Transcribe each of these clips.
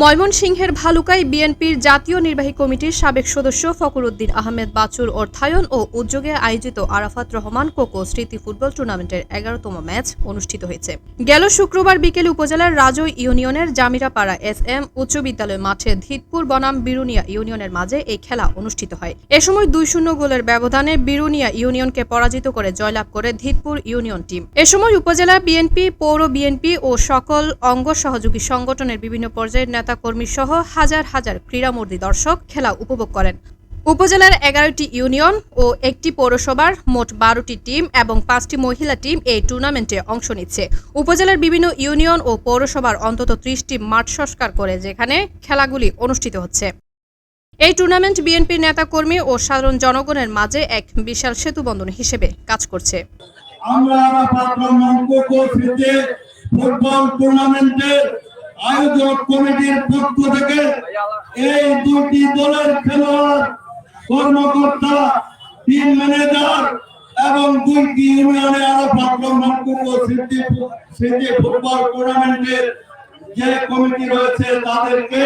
ময়মনসিংহের ভালুকায় বিএনপির জাতীয় নির্বাহী কমিটির সাবেক সদস্য ফখরুদ্দিন আহমেদ বাচুর অর্থায়ন ও উদ্যোগে আয়োজিত আরাফাত রহমান কোকো স্মৃতি ফুটবল টুর্নামেন্টের এগারোতম ম্যাচ অনুষ্ঠিত হয়েছে। গেল শুক্রবার বিকেলে উপজেলার রাজৈ ইউনিয়নের জামিরাপাড়া এস এম উচ্চ বিদ্যালয় মাঠে ধিতপুর বনাম বিরুনিয়া ইউনিয়নের মাঝে এই খেলা অনুষ্ঠিত হয়। এ সময় দুই শূন্য গোলের ব্যবধানে বিরুনিয়া ইউনিয়নকে পরাজিত করে জয়লাভ করে ধিতপুর ইউনিয়ন টিম। এ সময় উপজেলা বিএনপি, পৌর বিএনপি ও সকল অঙ্গ সহযোগী সংগঠনের বিভিন্ন পর্যায়ের নেতাকর্মী সহ হাজার হাজার ক্রীড়ামর্দী দর্শক খেলা উপভোগ করেন। উপজেলার এগারোটি ইউনিয়ন ও একটি পৌরসভার মোট বারোটি টিম এবং পাঁচটি মহিলা টিম এই টুর্নামেন্টে অংশ নিচ্ছে। উপজেলার বিভিন্ন ইউনিয়ন ও পৌরসভার অন্তত ত্রিশটি মাঠ সংস্কার করে যেখানে খেলাগুলি অনুষ্ঠিত হচ্ছে। এই টুর্নামেন্ট বিএনপির নেতাকর্মী ও সাধারণ জনগণের মাঝে এক বিশাল সেতুবন্ধন হিসেবে কাজ করছে। আমরা ফুটবল টুর্নামেন্টের আয়োজক কমিটির পক্ষ থেকে এই দুটি দলের খেলোয়াড়, কর্মকর্তা টিম ম্যানেজার এবং দুইটি ইউনিয়নে স্মৃতি স্মৃতি ফুটবল টুর্নামেন্টের যে কমিটি রয়েছে তাদেরকে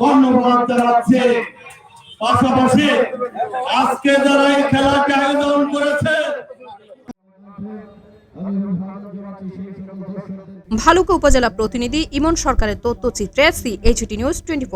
ধন্যবাদ জানাচ্ছে। পাশাপাশি আজকে যারা এই খেলাকে আয়োজন করেছে ভালুকা উপজেলা প্রতিনিধি ইমন সরকারের তথ্যচিত্রে সিএইচটি নিউজ টোয়েন্টি